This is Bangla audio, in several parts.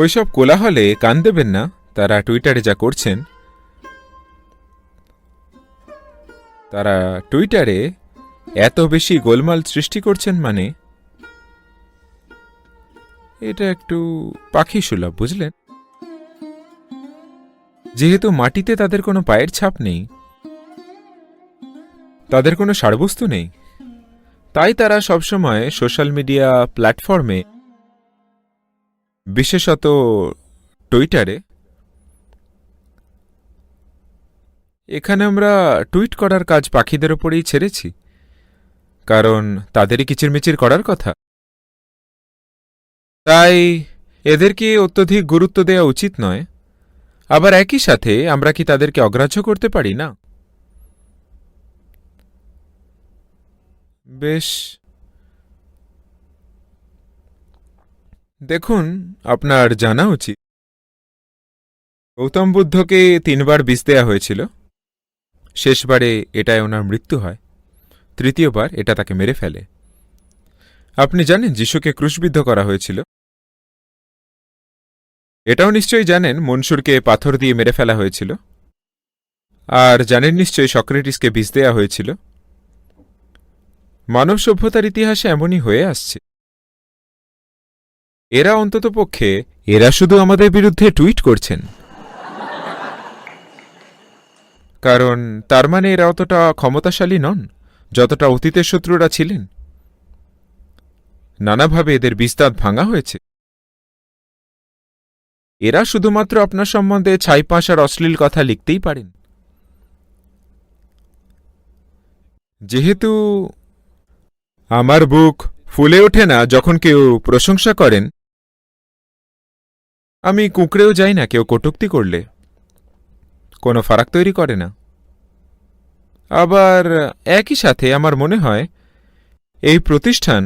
ওইসব কোলাহলে কান দেবেন না, তারা টুইটারে যা করছেন। তারা টুইটারে এত বেশি গোলমাল সৃষ্টি করছেন মানে? এটা একটু পাখি সুলভ, বুঝলেন? যেহেতু মাটিতে তাদের কোনো পায়ের ছাপ নেই, তাদের কোনো সারবস্তু নেই, তাই তারা সবসময় সোশ্যাল মিডিয়া প্ল্যাটফর্মে বিশেষত টুইটারে। এখানে আমরা টুইট করার কাজ পাখিদের ওপরেই ছেড়েছি, কারণ তাদেরই কিচিরমিচির করার কথা। তাই এদেরকে অত্যধিক গুরুত্ব দেওয়া উচিত নয়। আবার একই সাথে আমরা কি তাদেরকে অগ্রাহ্য করতে পারি না? বেশ দেখুন, আপনার জানা উচিত। গৌতম বুদ্ধকে তিনবার বিষ দেয়া হয়েছিল। শেষবারে এটায় ওনার মৃত্যু হয়। তৃতীয়বার এটা তাকে মেরে ফেলে। আপনি জানেন যিশুকে ক্রুশবিদ্ধ করা হয়েছিল? এটাও নিশ্চয়ই জানেন মনসুরকে পাথর দিয়ে মেরে ফেলা হয়েছিল? আর জানেন নিশ্চয়ই সক্রেটিসকে বিষ দেয়া হয়েছিল? মানব সভ্যতার ইতিহাসে এমনই হয়ে আসছে। এরা অন্ততপক্ষে এরা শুধু আমাদের বিরুদ্ধে টুইট করছেন। কারণ তার মানে এরা অতটা ক্ষমতাশালী নন, যতটা অতীতের শত্রুরা ছিলেন। নানাভাবে এদের বিস্তাদ ভাঙা হয়েছে। এরা শুধুমাত্র আপনার সম্বন্ধে ছাইপাঁশ আর অশ্লীল কথা লিখতেই পারেন। যেহেতু আমার বুক ফুলে ওঠে না যখন কেউ প্রশংসা করেন আমি কুঁকড়েও যাই না, কেউ কটুক্তি করলে। কোনো ফারাক তৈরি করে না। আবার একই সাথে আমার মনে হয়, এই প্রতিষ্ঠান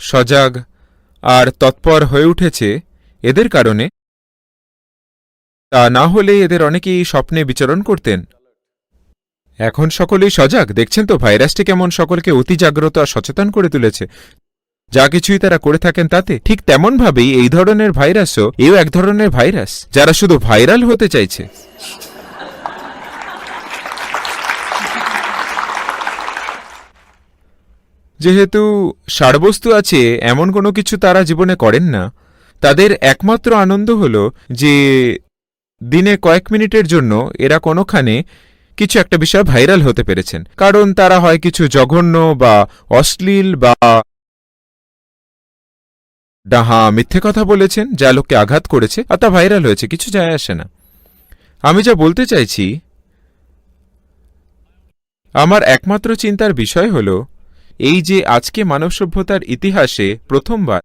সজাগ আর তৎপর হয়ে উঠেছে এদের কারণে। তা না হলে এদের অনেকেই স্বপ্নে বিচরণ করতেন। এখন সকলেই সজাগ, দেখছেন তো ভাইরাসটি কেমন সকলকে অতি জাগ্রত আর সচেতন করে তুলেছে। যা কিছুই তারা করে থাকেন তাতে, ঠিক তেমনভাবেই এই ধরনের ভাইরাসও, এও এক ধরনের ভাইরাস, যারা শুধু ভাইরাল হতে চাইছে। যেহেতু সারবস্তু আছে, এমন কোনো কিছু তারা জীবনে করেন না। তাদের একমাত্র আনন্দ হল যে, দিনে কয়েক মিনিটের জন্য এরা কোনোখানে কিছু একটা বিষয় ভাইরাল হতে পেরেছেন। কারণ তারা হয় কিছু জঘন্য বা অশ্লীল বা ডাহা মিথ্যে কথা বলেছেন, যা লোককে আঘাত করেছে, আর তা ভাইরাল হয়েছে, কিছু যায় আসে না। আমি যা বলতে চাইছি, আমার একমাত্র চিন্তার বিষয় হল, এই যে আজকে মানব সভ্যতার ইতিহাসে প্রথমবার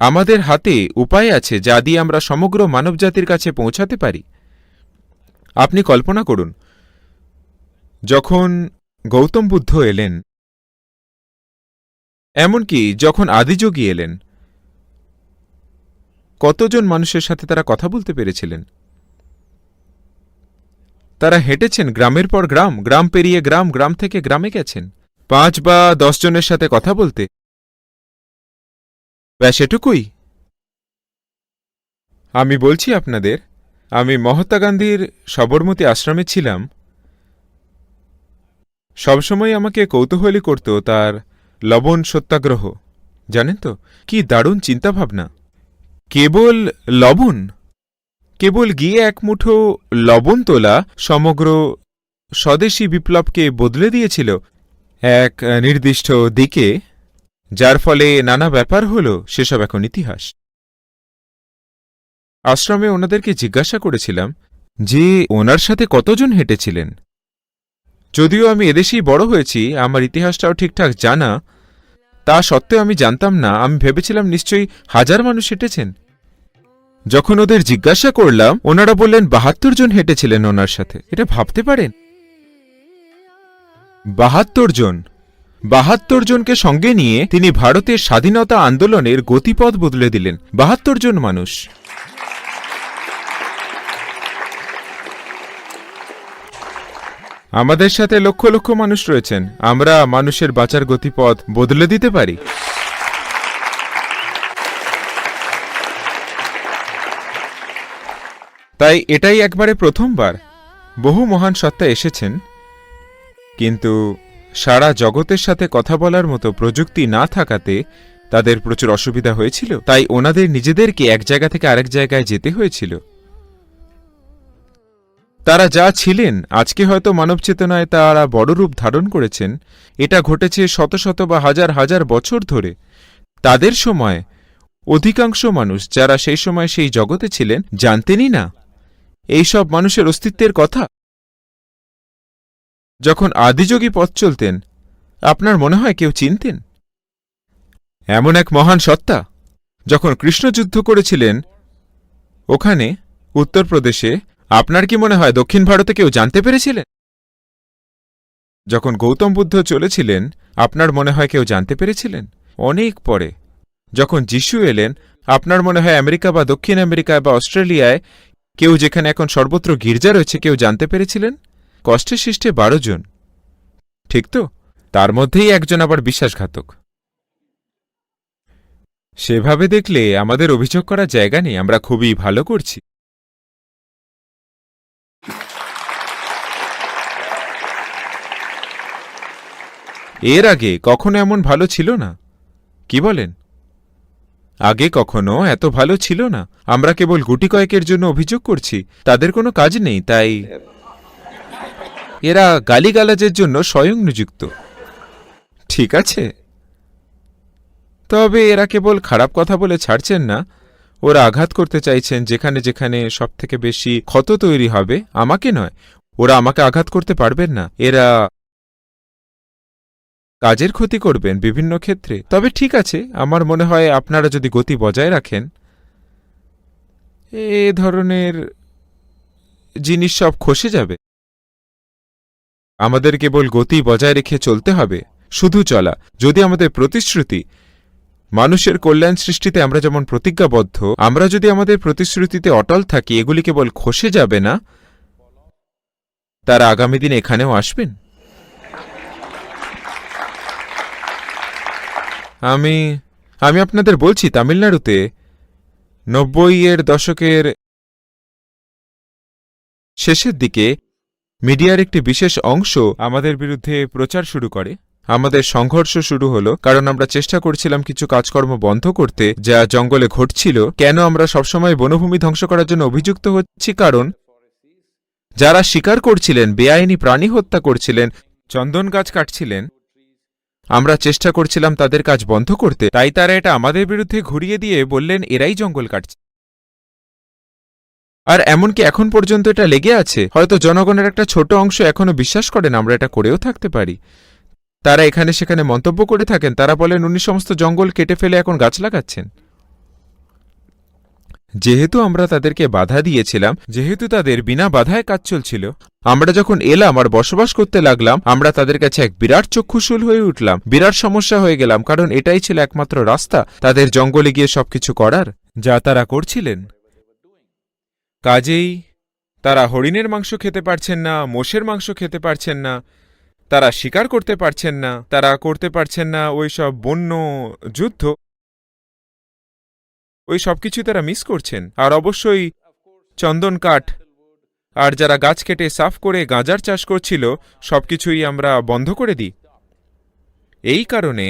আমাদের হাতে উপায় আছে যা দিয়ে আমরা সমগ্র মানবজাতির কাছে পৌঁছাতে পারি। আপনি কল্পনা করুন, যখন গৌতম বুদ্ধ এলেন এমনকি যখন আদিযোগী এলেন, কতজন মানুষের সাথে তারা কথা বলতে পেরেছিলেন? তারা হেঁটেছেন গ্রামের পর গ্রাম গ্রাম পেরিয়ে গ্রাম গ্রাম থেকে গ্রামে গেছেন। পাঁচ বা দশ জনের সাথে কথা বলতে। ব্যাস এটুকুই। আমি বলছি আপনাদের, আমি মহাত্মা গান্ধীর সবরমতী আশ্রমে ছিলাম। সবসময় আমাকে কৌতূহলী করত তার লবণ সত্যাগ্রহ। জানেন তো? কি দারুণ চিন্তাভাবনা। কেবল লবণ? কেবল গিয়ে এক মুঠো লবণ তোলা সমগ্র স্বদেশী বিপ্লবকে বদলে দিয়েছিল এক নির্দিষ্ট দিকে, যার ফলে নানা ব্যাপার হল সেসব এখন ইতিহাস। আশ্রমে ওনাদেরকে জিজ্ঞাসা করেছিলাম যে, ওনার সাথে কতজন হেঁটেছিলেন? যদিও আমি এদেশেই বড় হয়েছি, আমার ইতিহাসটাও ঠিকঠাক জানা, তা সত্ত্বেও আমি জানতাম না, আমি ভেবেছিলাম নিশ্চয়ই হাজার মানুষ হেঁটেছেন। যখন ওদের জিজ্ঞাসা করলাম, ওনারা বললেন বাহাত্তর জন হেঁটেছিলেন ওনার সাথে। এটা ভাবতে পারেন? বাহাত্তর জন। বাহাত্তর জনকে সঙ্গে নিয়ে তিনি ভারতের স্বাধীনতা আন্দোলনের গতিপথ বদলে দিলেন। বাহাত্তর জন মানুষ। আমাদের সাথে লক্ষ লক্ষ মানুষ রয়েছেন। আমরা মানুষের বাঁচার গতিপথ বদলে দিতে পারি। তাই এটাই একবারে প্রথমবার। বহু মহান সত্তা এসেছেন। কিন্তু সারা জগতের সাথে কথা বলার মতো প্রযুক্তি না থাকাতে তাদের প্রচুর অসুবিধা হয়েছিল। তাই ওনাদের নিজেদেরকে এক জায়গা থেকে আরেক জায়গায় যেতে হয়েছিল। তারা যা ছিলেন, আজকে হয়তো মানব চেতনায় তারা বড় রূপ ধারণ করেছেন। এটা ঘটেছে শত শত বা হাজার হাজার বছর ধরে। তাদের সময় অধিকাংশ মানুষ যারা সেই সময় সেই জগতে ছিলেন, জানতেনই না। এইসব মানুষের অস্তিত্বের কথা। যখন আদিযোগী পথ চলতেন, আপনার মনে হয় কেউ চিনতেন? এমন এক মহান সত্তা, যখন কৃষ্ণ যুদ্ধ করেছিলেন, ওখানে, উত্তরপ্রদেশে আপনার কি মনে হয় দক্ষিণ ভারতে কেউ জানতে পেরেছিলেন? যখন গৌতম বুদ্ধ চলেছিলেন, আপনার মনে হয় কেউ জানতে পেরেছিলেন? অনেক পরে। যখন যিশু এলেন, আপনার মনে হয় আমেরিকা বা দক্ষিণ আমেরিকায় বা অস্ট্রেলিয়ায় কেউ যেখানে এখন সর্বত্র গির্জা রয়েছে কেউ জানতে পেরেছিলেন? কষ্টে সৃষ্টে বারো জন। ঠিক তো? তার মধ্যেই একজন আবার বিশ্বাসঘাতক। সেভাবে দেখলে আমাদের অভিযোগ করার জায়গা নেই, আমরা খুবই ভালো করছি। এর আগে কখনো এমন ভালো ছিল না? কি বলেন? আগে কখনো এত ভালো ছিল না? আমরা কেবল গুটি কয়েকের জন্য অভিযোগ করছি, তাদের কোনো কাজ নেই, তাই এরা গালিগালাজের জন্য স্বয়ং নিযুক্ত। ঠিক আছে। তবে এরা কেবল খারাপ কথা বলে ছাড়ছেন না। ওরা আঘাত করতে চাইছেন যেখানে যেখানে সবথেকে বেশি ক্ষত তৈরি হবে, আমাকে নয়। ওরা আমাকে আঘাত করতে পারবেন না। এরা কাজের ক্ষতি করবেন বিভিন্ন ক্ষেত্রে। তবে ঠিক আছে, আমার মনে হয় আপনারা যদি গতি বজায় রাখেন, এ ধরনের জিনিস সব খসে যাবে। আমাদের কেবল গতি বজায় রেখে চলতে হবে, শুধু চলা। যদি আমাদের প্রতিশ্রুতি, মানুষের কল্যাণ সৃষ্টিতে আমরা যেমন প্রতিজ্ঞাবদ্ধ, আমরা যদি আমাদের প্রতিশ্রুতিতে অটল থাকি, এগুলি কেবল খসে যাবে না? তারা আগামী দিন এখানেও আসবেন? আমি আমি আপনাদের বলছি তামিলনাড়ুতে নব্বই এর দশকের শেষের দিকে মিডিয়ার একটি বিশেষ অংশ আমাদের বিরুদ্ধে প্রচার শুরু করে। আমাদের সংঘর্ষ শুরু হলো, কারণ আমরা চেষ্টা করছিলাম কিছু কাজকর্ম বন্ধ করতে, যা জঙ্গলে ঘটছিল। কেন আমরা সবসময় বনভূমি ধ্বংস করার জন্য অভিযুক্ত হচ্ছি? কারণ যারা স্বীকার করছিলেন, বেআইনি প্রাণী হত্যা করছিলেন, চন্দন গাছ কাটছিলেন আমরা চেষ্টা করছিলাম তাদের কাজ বন্ধ করতে, তাই তারা এটা আমাদের বিরুদ্ধে ঘুরিয়ে দিয়ে বললেন, এরাই জঙ্গল কাটছে। আর এমনকি এখন পর্যন্ত এটা লেগে আছে। হয়তো জনগণের একটা ছোট অংশ এখনও বিশ্বাস করেন আমরা এটা করেও থাকতে পারি। তারা এখানে সেখানে মন্তব্য করে থাকেন, তারা বলেন, উনি সমস্ত জঙ্গল কেটে ফেলে এখন গাছ লাগাচ্ছেন। যেহেতু আমরা তাদেরকে বাধা দিয়েছিলাম, যেহেতু তাদের বিনা বাধায় কাজ চলছিল, আমরা যখন এলাম আর বসবাস করতে লাগলাম, আমরা তাদের কাছে এক বিরাট চক্ষুশূল হয়ে উঠলাম। বিরাট সমস্যা হয়ে গেলাম, কারণ এটাই ছিল একমাত্র রাস্তা, তাদের জঙ্গলে গিয়ে সবকিছু করার, যা তারা করছিলেন। কাজেই তারা হরিণের মাংস খেতে পারছেন না, মোষের মাংস খেতে পারছেন না, তারা শিকার করতে পারছেন না, তারা করতে পারছেন না ওই সব বন্য যুদ্ধ। ওই সবকিছু তারা মিস করছেন। আর অবশ্যই চন্দন কাঠ। আর যারা গাছ কেটে সাফ করে গাঁজার চাষ করছিল সব কিছুই আমরা বন্ধ করে দিই। এই কারণে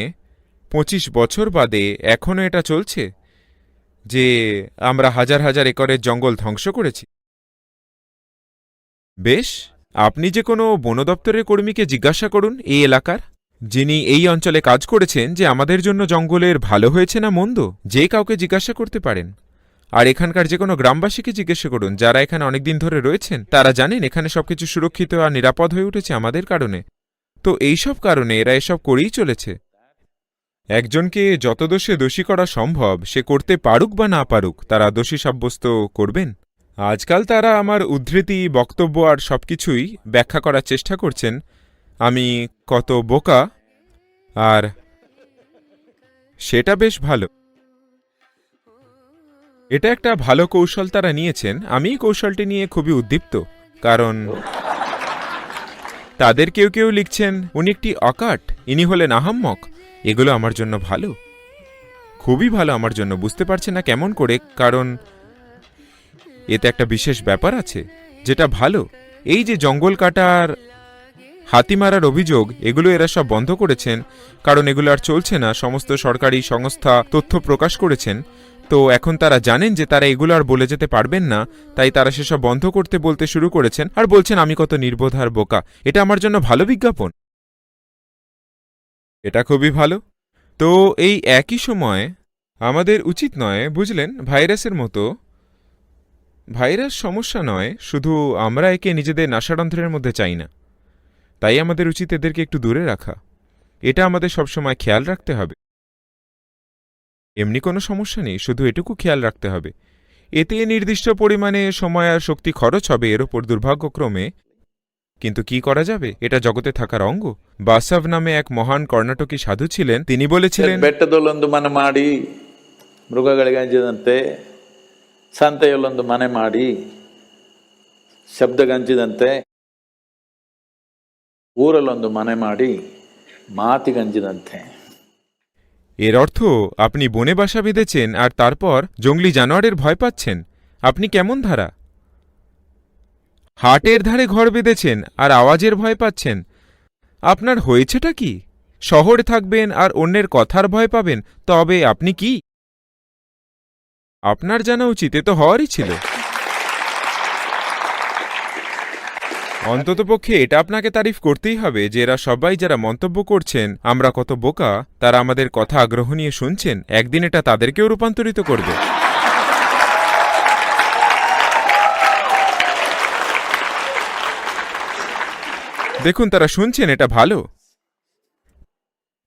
পঁচিশ বছর বাদে এখনও এটা চলছে, যে আমরা হাজার হাজার একরের জঙ্গল ধ্বংস করেছি। বেশ, আপনি যে কোনো বন দপ্তরের কর্মীকে জিজ্ঞাসা করুন এই এলাকার। যিনি এই অঞ্চলে কাজ করেছেন যে আমাদের জন্য জঙ্গলের ভালো হয়েছে না মন্দ, যে কাউকে জিজ্ঞাসা করতে পারেন। আর এখানকার যে কোনো গ্রামবাসীকে জিজ্ঞাসা করুন, যারা এখানে অনেকদিন ধরে রয়েছেন, তারা জানেন এখানে সবকিছু সুরক্ষিত আর নিরাপদ হয়ে উঠেছে আমাদের কারণে। তো এইসব কারণে এরা এসব করেই চলেছে। একজনকে যত দোষে দোষী করা সম্ভব, সে করতে পারুক বা না পারুক, তারা দোষী সাব্যস্ত করবেন। আজকাল তারা আমার উদ্ধৃতি, বক্তব্য আর সবকিছুই ব্যাখ্যা করার চেষ্টা করছেন। আমি কত বোকা, আর সেটা বেশ ভালো। এটা একটা ভালো কৌশল তারা নিয়েছেন। আমি কৌশলটি নিয়ে খুবই উদ্দীপ্ত, কারণ তাদের কেউ কেউ লিখছেন, উনি একটি অকাট, ইনি হলেন আহাম্মক, এগুলো আমার জন্য ভালো। খুবই ভালো আমার জন্য, বুঝতে পারছে না কেমন করে, কারণ এতে একটা বিশেষ ব্যাপার আছে, যেটা ভালো। এই যে জঙ্গল কাটার হাতি মারার অভিযোগ এগুলো এরা সব বন্ধ করেছেন, কারণ এগুলো আর চলছে না, সমস্ত সরকারি সংস্থা তথ্য প্রকাশ করেছেন। তো এখন তারা জানেন যে তারা এগুলো আর বলে যেতে পারবেন না, তাই তারা সেসব বন্ধ করতে বলতে শুরু করেছেন আর বলছেন, আমি কত নির্বোধ আর বোকা। এটা আমার জন্য ভালো বিজ্ঞাপন? এটা খুবই ভালো। তো এই একই সময়ে আমাদের উচিত নয়, বুঝলেন, ভাইরাসের মতো। ভাইরাস সমস্যা নয়, শুধু আমরা একে নিজেদের নাসারন্ধ্রের মধ্যে চাই না। তাই আমাদের উচিত এদেরকে একটু দূরে রাখা এটা আমাদের সবসময় খেয়াল রাখতে হবে এমনি কোনো সমস্যা নেই শুধু এটুকু খেয়াল রাখতে হবে এতে নির্দিষ্ট পরিমাণে সময় আর শক্তি খরচ হবে এর ওপর দুর্ভাগ্যক্রমে কিন্তু কি করা যাবে এটা জগতে থাকার অঙ্গ বাসাভ নামে এক মহান কর্ণাটকী সাধু ছিলেন তিনি বলেছিলেন ಬೆಟ್ಟದಲ್ಲೊಂದು ಮನೆ ಮಾಡಿ ಮೃಗಗಳಿಗೆ ಹಂಚಿದಂತೆ ಸಂತೆಯಲ್ಲೊಂದು ಮನೆ ಮಾಡಿ ಶಬ್ದಗಂಚಿದಂತೆ ಊರಲ್ಲೊಂದು ಮನೆ ಮಾಡಿ ಮಾತಿಗಂಚಿದಂತೆ এর অর্থ আপনি বনে বাসা বেঁধেছেন আর তারপর জঙ্গলি জানোয়ারের ভয় পাচ্ছেন আপনি কেমন ধারা হাটের ধারে ঘর বেঁধেছেন আর আওয়াজের ভয় পাচ্ছেন আপনার হয়েছেটা কি শহরে থাকবেন আর অন্যের কথার ভয় পাবেন তবে আপনি কি আপনার জানা উচিত এ তো হওয়ারই ছিল অন্ততপক্ষে এটা আপনাকে তারিফ করতেই হবে যে এরা সবাই যারা মন্তব্য করছেন, আমরা কত বোকা, তারা আমাদের কথা আগ্রহ নিয়ে শুনছেন, একদিন এটা তাদেরকেও রূপান্তরিত করবে। দেখুন, তারা শুনছেন, এটা ভালো।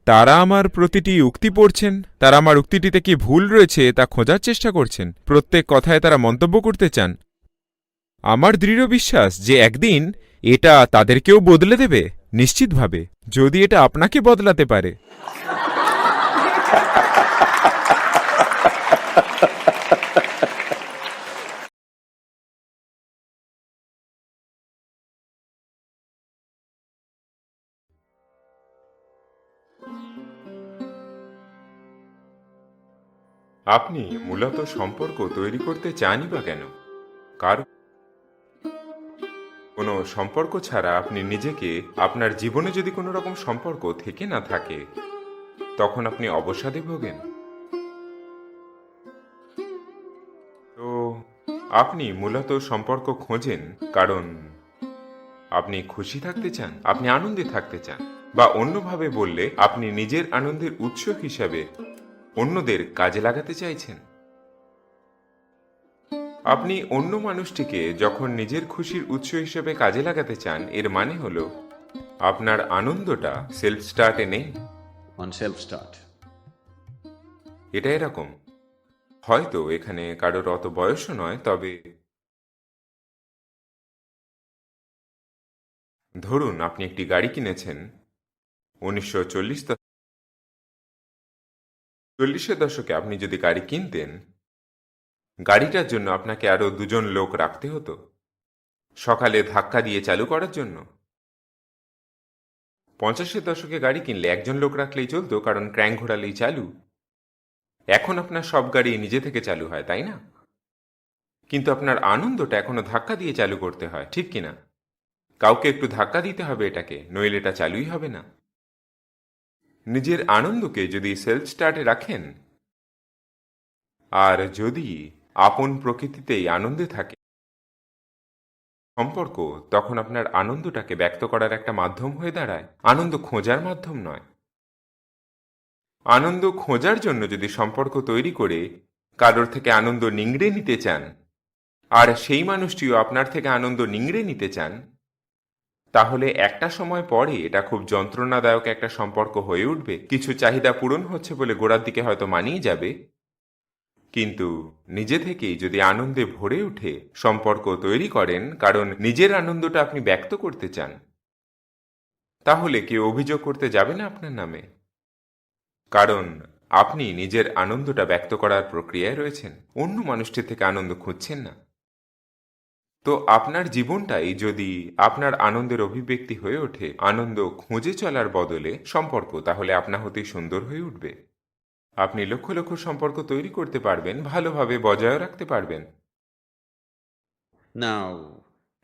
তারা আমার প্রতিটি উক্তি পড়ছেন, তারা আমার উক্তিটিতে কি ভুল রয়েছে তা খোঁজার চেষ্টা করছেন। প্রত্যেক কথায় তারা মন্তব্য করতে চান। আমার দৃঢ় বিশ্বাস যে একদিন এটা তাদেরকেও বদলে দেবে, নিশ্চিতভাবে, যদি এটা আপনাকে বদলাতে পারে। আপনি মূলত সম্পর্ক তৈরি করতে চানই বা কেন? কোনো সম্পর্ক ছাড়া আপনি নিজেকে, আপনার জীবনে যদি কোনো রকম সম্পর্ক থেকে না থাকে, তখন আপনি অবসাদে ভোগেন। তো, আপনি মূলত সম্পর্ক খোঁজেন কারণ আপনি খুশি থাকতে চান, আপনি আনন্দে থাকতে চান, বা অন্যভাবে বললে আপনি নিজের আনন্দের উৎস হিসাবে অন্যদের কাজে লাগাতে চাইছেন। আপনি অন্য মানুষটিকে যখন নিজের খুশির উৎস হিসেবে কাজে লাগাতে চান এর মানে হল আপনার আনন্দটা সেলফ স্টার্টে নেই on self start. এটা এরকম হয়তো এখানে কারোর অত বয়সও নয় তবে ধরুন আপনি একটি গাড়ি কিনেছেন উনিশশো চল্লিশ চল্লিশের দশকে আপনি যদি গাড়ি কিনতেন গাড়িটার জন্য আপনাকে আরও দুজন লোক রাখতে হতো। সকালে ধাক্কা দিয়ে চালু করার জন্য। পঞ্চাশের দশকে গাড়ি কিনলে একজন লোক রাখলেই চলতো, কারণ ক্র্যাঙ্ক ঘোরালেই চালু। এখন আপনার সব গাড়ি নিজে থেকে চালু হয়, তাই না? কিন্তু আপনার আনন্দটা এখনও ধাক্কা দিয়ে চালু করতে হয়, ঠিক কিনা? কাউকে একটু ধাক্কা দিতে হবে এটাকে, নইলে এটা চালুই হবে না। নিজের আনন্দকে যদি সেলফ স্টার্টে রাখেন, আর যদি আপন প্রকৃতিতেই আনন্দে থাকে। সম্পর্ক তখন আপনার আনন্দটাকে ব্যক্ত করার একটা মাধ্যম হয়ে দাঁড়ায়। আনন্দ খোঁজার মাধ্যম নয়। আনন্দ খোঁজার জন্য যদি সম্পর্ক তৈরি করে কারোর থেকে আনন্দ নিংড়ে নিতে চান, আর সেই মানুষটিও আপনার থেকে আনন্দ নিংড়ে নিতে চান, তাহলে একটা সময় পরে এটা খুব যন্ত্রণাদায়ক একটা সম্পর্ক হয়ে উঠবে। কিছু চাহিদা পূরণ হচ্ছে বলে গোড়ার দিকে হয়তো মানিয়ে যাবে। কিন্তু নিজে থেকেই যদি আনন্দে ভরে উঠে সম্পর্ক তৈরি করেন, কারণ নিজের আনন্দটা আপনি ব্যক্ত করতে চান, তাহলে কেউ অভিযোগ করতে যাবে না আপনার নামে। কারণ আপনি নিজের আনন্দটা ব্যক্ত করার প্রক্রিয়ায় রয়েছেন, অন্য মানুষটি থেকে আনন্দ খুঁজছেন না। তো আপনার জীবনটাই যদি আপনার আনন্দের অভিব্যক্তি হয়ে ওঠে, আনন্দ খুঁজে চলার বদলে সম্পর্ক তাহলে আপনা হতেই সুন্দর হয়ে উঠবে। আপনি লক্ষ লক্ষ সম্পর্ক তৈরি করতে পারবেন ভালোভাবে বজায় রাখতে পারবেন। Now,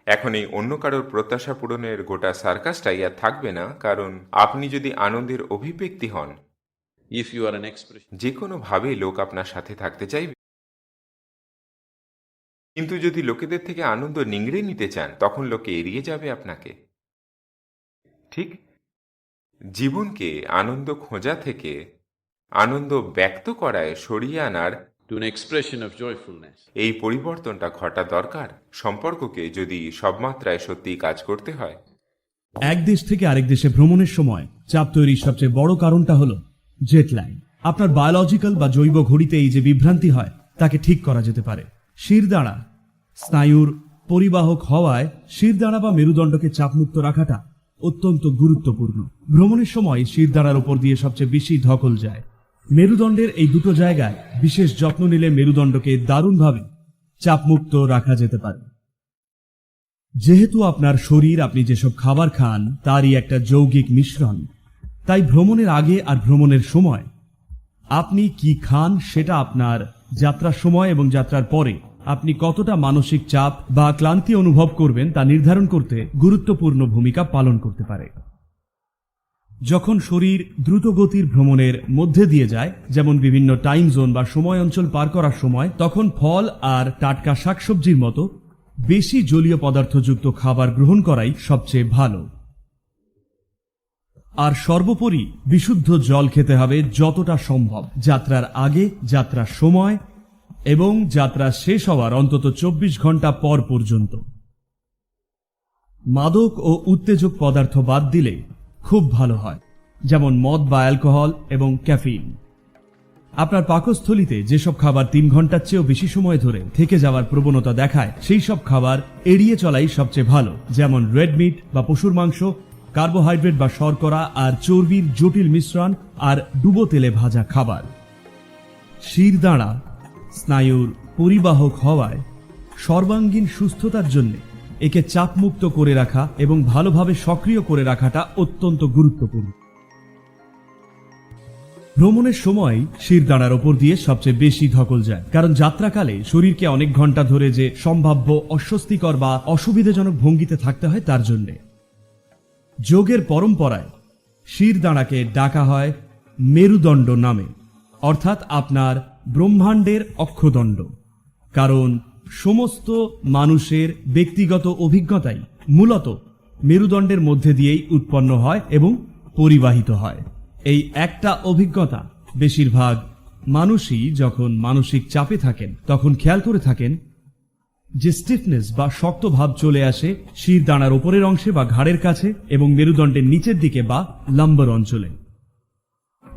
এখন এই অন্য কারোর প্রত্যাশা পূরণের গোটা সার্কাসটাই আর থাকবে না কারণ আপনি যদি আনন্দের অভিব্যক্তি হন if you are an expression, যে কোনোভাবে লোক আপনার সাথে থাকতে চাইবে। কিন্তু যদি লোকেদের থেকে আনন্দ নিংড়ে নিতে চান তখন লোকে এড়িয়ে যাবে আপনাকে। ঠিক? জীবনকে আনন্দ খোঁজা থেকে আনন্দ ব্যক্ত করায় সরিয়ে আনার to an expression of joyfulness. এই পরিবর্তনটা ঘটা দরকার। সম্পর্ককে যদি সব মাত্রায় সত্যি কাজ করতে হয়। এক দেশ থেকে আরেক দেশে ভ্রমণের সময় চাপ তৈরির সবচেয়ে বড় কারণটা হলো জেট লাইন আপনার বায়োলজিক্যাল বা জৈব ঘড়িতে এই যে বিভ্রান্তি হয় তাকে ঠিক করা যেতে পারে। শিরদাঁড়া স্নায়ুর পরিবাহক হওয়ায় শিরদাঁড়া বা মেরুদণ্ডকে চাপমুক্ত রাখাটা অত্যন্ত গুরুত্বপূর্ণ। ভ্রমণের সময় শিরদাঁড়ার উপর দিয়ে সবচেয়ে বেশি ধকল যায়। মেরুদণ্ডের এই দুটো জায়গায় বিশেষ যত্ন নিলে মেরুদণ্ডকে দারুণভাবে চাপমুক্ত রাখা যেতে পারে। যেহেতু আপনার শরীর, আপনি যেসব খাবার খান, তারই একটা যৌগিক মিশ্রণ, তাই ভ্রমণের আগে আর ভ্রমণের সময় আপনি কি খান সেটা আপনার যাত্রার সময় এবং যাত্রার পরে আপনি কতটা মানসিক চাপ বা ক্লান্তি অনুভব করবেন তা নির্ধারণ করতে গুরুত্বপূর্ণ ভূমিকা পালন করতে পারে। যখন শরীর দ্রুতগতির ভ্রমণের মধ্যে দিয়ে যায়, যেমন বিভিন্ন টাইম জোন বা সময় অঞ্চল পার করার সময়, তখন ফল আর টাটকা শাকসবজির মতো বেশি জলীয় পদার্থযুক্ত খাবার গ্রহণ করাই সবচেয়ে ভালো। আর সর্বোপরি বিশুদ্ধ জল খেতে হবে যতটা সম্ভব। যাত্রার আগে, যাত্রার সময় এবং যাত্রা শেষ হওয়ার অন্তত চব্বিশ ঘণ্টা পর পর্যন্ত। মাদক ও উত্তেজক পদার্থ বাদ দিলে খুব ভালো হয়, যেমন মদ বা অ্যালকোহল এবং ক্যাফিন। আপনার পাকস্থলিতে যেসব খাবার তিন ঘণ্টার চেয়েও বেশি সময় ধরে থেকে যাওয়ার প্রবণতা দেখায়, সেই সব খাবার এড়িয়ে চলাই সবচেয়ে ভালো, যেমন রেড মিট বা পশুর মাংস, কার্বোহাইড্রেট বা শর্করা, আর চর্বির জটিল মিশ্রণ আর ডুবো তেলে ভাজা খাবার। শিরদাঁড়া স্নায়ুর পরিবাহক হওয়ায় সর্বাঙ্গীন সুস্থতার জন্য একে চাপমুক্ত করে রাখা এবং ভালোভাবে সক্রিয় করে রাখাটা অত্যন্ত গুরুত্বপূর্ণ। ভ্রমণের সময় শিরদাঁড়ার ওপর দিয়ে সবচেয়ে বেশি ধকল যায়, কারণ যাত্রাকালে শরীরকে অনেক ঘণ্টা ধরে যে সম্ভাব্য অস্বস্তিকর বা অসুবিধাজনক ভঙ্গিতে থাকতে হয় তার জন্যে। যোগের পরম্পরায় শিরদাঁড়াকে ডাকা হয় মেরুদণ্ড নামে, অর্থাৎ আপনার ব্রহ্মাণ্ডের অক্ষদণ্ড, কারণ সমস্ত মানুষের ব্যক্তিগত অভিজ্ঞতাই মূলত মেরুদণ্ডের মধ্যে দিয়েই উৎপন্ন হয় এবং পরিবাহিত হয়। এই একটা অভিজ্ঞতা বেশিরভাগ মানুষই যখন মানসিক চাপে থাকেন, তখন খেয়াল করে থাকেন যে স্টিফনেস বা শক্ত ভাব চলে আসে শির দানার ওপরের অংশে বা ঘাড়ের কাছে এবং মেরুদণ্ডের নিচের দিকে বা লাম্বার অঞ্চলে।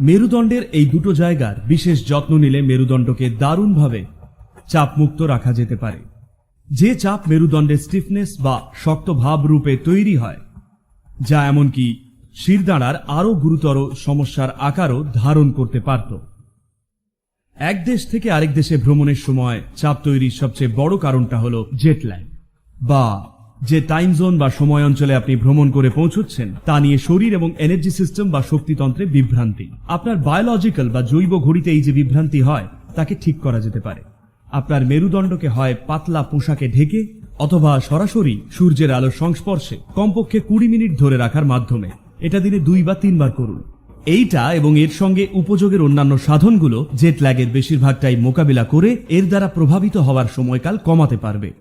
মেরুদণ্ডের এই দুটো জায়গার বিশেষ যত্ন নিলে মেরুদণ্ডকে দারুণভাবে চাপমুক্ত রাখা যেতে পারে। যে চাপ মেরুদণ্ডের স্টিফনেস বা শক্ত ভাব রূপে তৈরি হয়, যা এমনকি শিরদাঁড়ার আরও গুরুতর সমস্যার আকারও ধারণ করতে পারত। এক দেশ থেকে আরেক দেশে ভ্রমণের সময় চাপ তৈরির সবচেয়ে বড় কারণটা হল জেট ল্যাগ বা যে টাইম জোন বা সময় অঞ্চলে আপনি ভ্রমণ করে পৌঁছচ্ছেন, তা নিয়ে শরীর এবং এনার্জি সিস্টেম বা শক্তিতন্ত্রে বিভ্রান্তি। আপনার বায়োলজিক্যাল বা জৈব ঘড়িতে এই যে বিভ্রান্তি হয়, তাকে ঠিক করা যেতে পারে। আপনার মেরুদণ্ডকে হয় পাতলা পোশাকে ঢেকে অথবা সরাসরি সূর্যের আলোর সংস্পর্শে, কমপক্ষে কুড়ি মিনিট ধরে রাখার মাধ্যমে। এটা দিনে দুই বা তিনবার করুন। এইটা এবং এর সঙ্গে উপযোগের অন্যান্য সাধনগুলো জেট ল্যাগের বেশিরভাগটাই মোকাবিলা করে এর দ্বারা প্রভাবিত হওয়ার সময়কাল কমাতে পারবে।